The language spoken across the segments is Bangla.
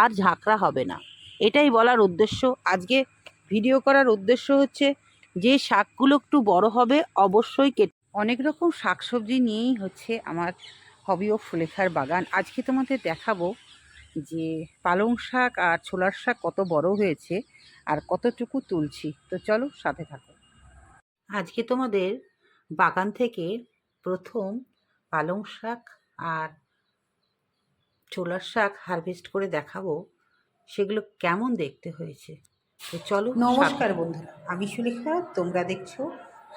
আর ঝাঁকড়া হবে না। এটাই বলার উদ্দেশ্য। আজকে ভিডিও করার উদ্দেশ্য হচ্ছে যে শাকগুলো একটু বড় হবে, অবশ্যই কেটে অনেক রকম শাকসবজি নিয়েই হচ্ছে আমার হবি ও ফুলেখার বাগান। আজকে তোমাদের দেখাবো যে পালং শাক আর ছোলার শাক কত বড় হয়েছে আর কতটুকু তুলছি। তো চলো সাথে থাকো। আজকে তোমাদের বাগান থেকে প্রথম পালং শাক আর ছোলার শাক হারভেস্ট করে দেখাবো, সেগুলো কেমন দেখতে হয়েছে? তো চলো নমস্কার বন্ধুরা, আমি সুলেখা, তোমরা দেখছ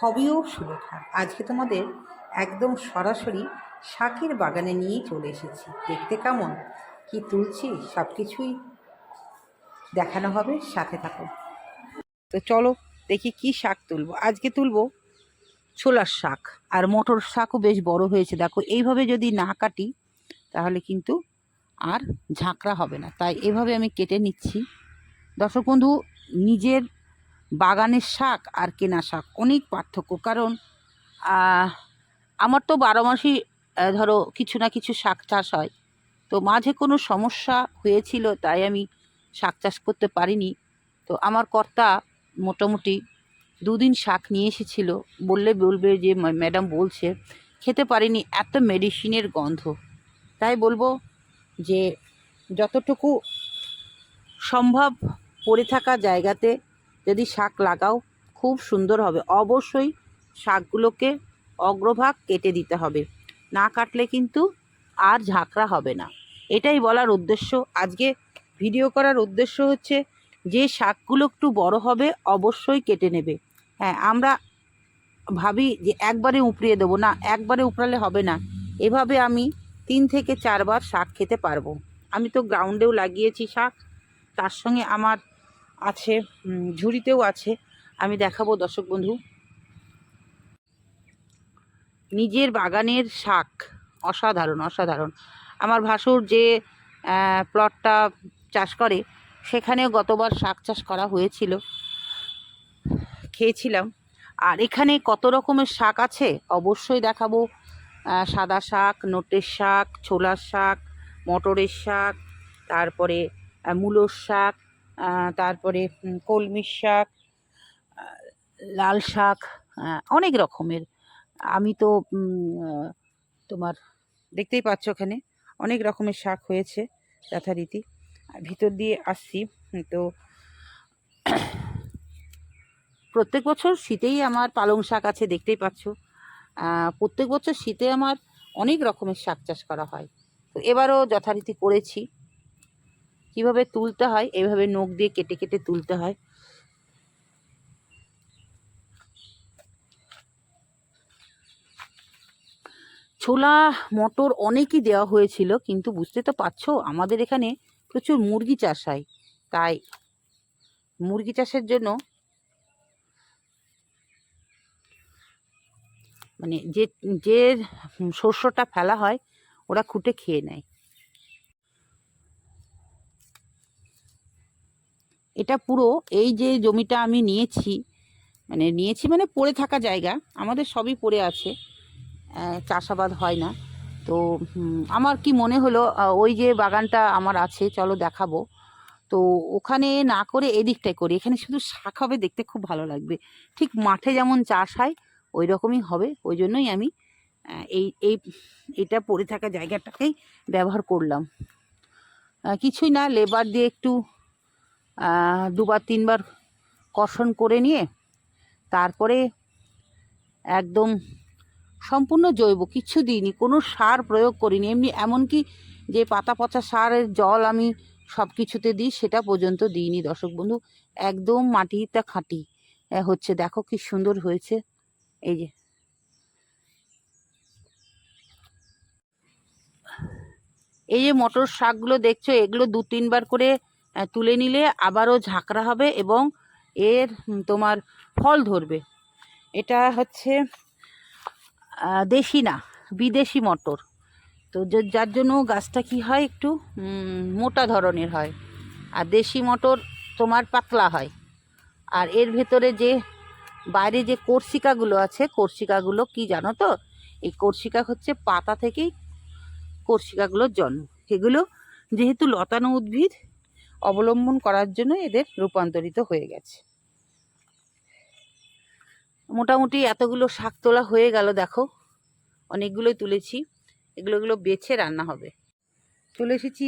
হবিও সুলেখা। আজকে তোমাদের একদম সরাসরি শাকের বাগানে নিয়ে চলে এসেছি। দেখতে কেমন? কি তুলছি? সব কিছুই দেখানো হবে, সাথে থাকো। তো চলো দেখি কি শাক তুলবো। আজকে তুলবো ছোলার শাক, আর মটর শাকও বেশ বড় হয়েছে। দেখো, এইভাবে যদি না কাটি, তাহলে কিন্তু আর ঝাঁকড়া হবে না। তাই এভাবে আমি কেটে নিচ্ছি। দর্শক বন্ধু, নিজের বাগানের শাক আর কেনা শাক অনেক পার্থক্য। কারণ আমার তো বারো মাসই ধরো কিছু না কিছু শাক চাষ হয়। তো মাঝে কোনো সমস্যা হয়েছিল, তাই আমি শাক চাষ করতে পারিনি। তো আমার কর্তা মোটামুটি দুদিন শাক নিয়ে এসেছিল। বললে বলবে যে ম্যাডাম বলছে, খেতে পারিনি, এত মেডিসিনের গন্ধ। তাই বলব যে যতটুকু সম্ভব পড়ে থাকা জায়গাতে যদি শাক লাগাও, খুব সুন্দর হবে। অবশ্যই শাকগুলোকে অগ্রভাগ কেটে দিতে হবে। না কাটলে কিন্তু আর ঝাঁকড়া হবে না। এটাই বলার উদ্দেশ্য। আজকে ভিডিও করার উদ্দেশ্য হচ্ছে যে শাকগুলো একটু বড় হবে, অবশ্যই কেটে নেবে। হ্যাঁ আমরা ভাবি যে একবারে উপড়িয়ে দেবো। না, একবারে উপড়ালে হবে না। এভাবে আমি তিন থেকে চারবার শাক খেতে পারব। আমি তো গ্রাউন্ডেও লাগিয়েছি শাক, তার সঙ্গে আমার আছে ঝুড়িতেও আছে। আমি দেখাবো দর্শক বন্ধু। নিজের বাগানের শাক, অসাধারণ অসাধারণ। আমার ভাসুর যে প্লটটা চাষ করে, সেখানেও গতবার শাক চাষ করা হয়েছিল। খেয়েছিলাম। আর এখানে কত রকমের শাক আছে, অবশ্যই দেখাবো। সাদা শাক, নোটের শাক, ছোলার শাক, মটরের শাক, তারপরে মূলোর শাক তারপরে কলমির শাক লাল শাক অনেক রকমের। আমি তো তোমার, দেখতেই পাচ্ছ ওখানে অনেক রকমের শাক হয়েছে যথারীতি। ভিতর দিয়ে আসছি, তো প্রত্যেক বছর শীতেই আমার পালং শাক আছে, দেখতেই পাচ্ছ। প্রত্যেক বছর শীতে আমার অনেক রকমের শাক চাষ করা হয়। তো এবারও যথারীতি করেছি। কীভাবে তুলতে হয়, এভাবে নখ দিয়ে কেটে কেটে তুলতে হয়। ছোলা, মটর অনেকই দেওয়া হয়েছিল, কিন্তু বুঝতে তো পারছ, আমাদের এখানে প্রচুর মুরগি চাষ হয়। তাই মুরগি চাষের জন্য মানে যে যে শস্যটা ফেলা হয়, ওরা খুঁটে খেয়ে নেয়। এটা পুরো এই যে জমিটা আমি নিয়েছি মানে নিয়েছি মানে পড়ে থাকা জায়গা, আমাদের সবই পড়ে আছে চাষাবাদ হয় না। তো আমার কি মনে হলো ওই যে বাগানটা আমার আছে, চলো দেখাবো। তো ওখানে না করে এদিকটাই করি, এখানে শুধু শাক হবে, দেখতে খুব ভালো লাগবে। ঠিক মাঠে যেমন চাষ হয় ওই রকমই হবে। ওই জন্যই আমি এই এই, এটা পড়ে থাকা জায়গাটাকেই ব্যবহার করলাম। কিছুই না, লেবার দিয়ে একটু দুবার, তিনবার কর্ষণ করে নিয়ে, তারপরে একদম সম্পূর্ণ জৈব, কিছু দিইনি, কোনো সার প্রয়োগ করিনি। এমনি এমনকি যে পাতা পচা সারের জল আমি সব কিছুতে দিই, সেটা পর্যন্ত দিইনি। দর্শক বন্ধু, একদম মাটিটা খাঁটি। হচ্ছে, দেখো কি সুন্দর হয়েছে। এই যে। এই যে মটর শাকগুলো দেখছ, এগুলো দু তিনবার করে তুলে নিলে আবারও ঝাঁকড়া হবে এবং এর তোমার ফল ধরবে। এটা হচ্ছে দেশি না, বিদেশি মটর। তো যার জন্য গাছটা কি হয় একটু মোটা ধরনের হয়। আর দেশি মটর তোমার পাতলা হয়। আর এর ভেতরে যে বাইরে যে কর্ষিকাগুলো আছে কর্ষিকাগুলো কি জানো তো? এই কর্ষিকা হচ্ছে পাতা থেকেই কর্ষিকাগুলোর জন্ম। এগুলো যেহেতু লতানো উদ্ভিদ, অবলম্বন করার জন্য এদের রূপান্তরিত হয়ে গেছে। মোটামুটি এতগুলো শাক তোলা হয়ে গেল, দেখো। অনেকগুলোই তুলেছি। এগুলো এগুলো বেছে রান্না হবে। চলে এসেছি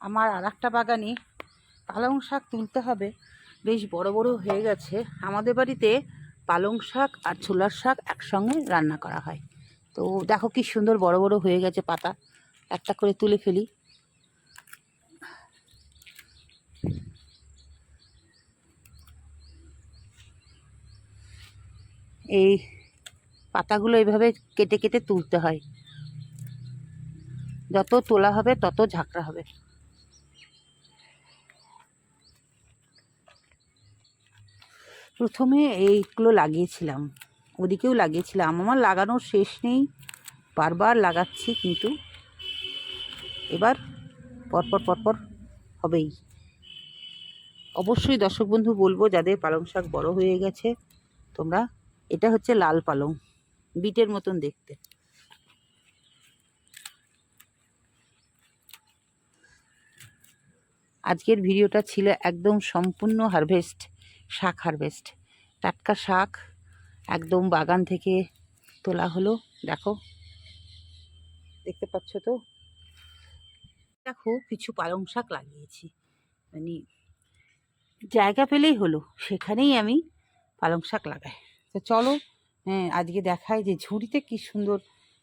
আমার আর একটা বাগানে। পালং শাক তুলতে হবে। বেশ বড় বড় হয়ে গেছে। আমাদের বাড়িতে পালং শাক আর ছোলার শাক একসঙ্গে রান্না করা হয়। তো দেখো কি সুন্দর বড় বড় হয়ে গেছে পাতা। একটা করে তুলে ফেলি। এই পাতাগুলো এইভাবে কেটে কেটে তুলতে হয়। যত তোলা হবে তত ঝাঁকড়া হবে। প্রথমে এইগুলো লাগিয়েছিলাম। ওদিকেও লাগিয়েছিলাম। আমার লাগানোর শেষ নেই। বারবার লাগাচ্ছি কিন্তু। এবার পরপর পরপর হবেই। অবশ্যই দর্শক বন্ধু বলব, যাদের পালং শাক বড় হয়ে গেছে, তোমরা এটা হচ্ছে লাল পালং, বিটের মতন দেখতে। আজকের ভিডিওটা ছিল একদম সম্পূর্ণ হারভেস্ট। শাক হারভেস্ট। টাটকা শাক একদম বাগান থেকে তোলা হলো। দেখো, দেখতে পাচ্ছ তো? দেখো, কিছু পালং শাক লাগিয়েছি। মানে জায়গা পেলেই হলো, সেখানেই আমি পালং শাক লাগাই। তো চলো হ্যাঁ আজকে দেখায় যে ঝুড়িতে কি সুন্দর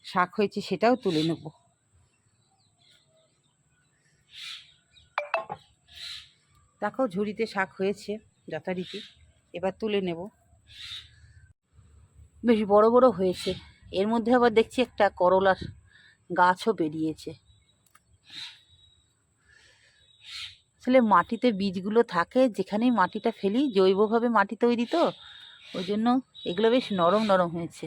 শাক হয়েছে, সেটাও তুলে নেব। দেখো, ঝুড়িতে শাক হয়েছে। যথারীতি। এবার তুলে নেব। বেশ বড় বড় হয়েছে। এর মধ্যে আবার দেখছি একটা করলার গাছও বেরিয়েছে। আসলে মাটিতে বীজগুলো থাকে, যেখানেই মাটিটা ফেলি, জৈবভাবে মাটি তৈরি তো, ওই জন্য এগুলো বেশ নরম নরম হয়েছে।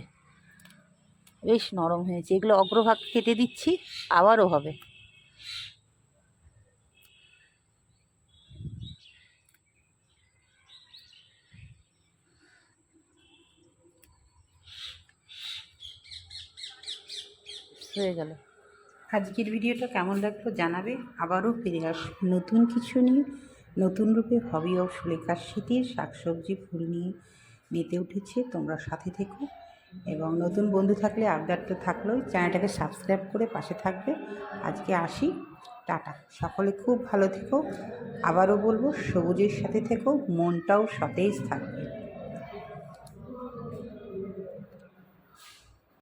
বেশ নরম হয়েছে। এগুলো অগ্রভাগ কেটে দিচ্ছি, আবারও হবে। হয়ে গেল। আজকের ভিডিওটা কেমন লাগল জানাবে। আবারও ফিরে আসব নতুন কিছু নিয়ে। নতুন রূপে হবি ও সুলেখার শীতের শাকসবজি, ফুল নিয়ে মেতে উঠেছে। তোমরা সাথে থেকো। এবং নতুন বন্ধু থাকলে আবদারটা থাকলেও চ্যানেলটাকে সাবস্ক্রাইব করে পাশে থাকবে। আজকে আসি। টাটা। সকলে খুব ভালো থেকো। আবারও বলব, সবুজের সাথে থেকো। মনটাও সতেজ থাকবে।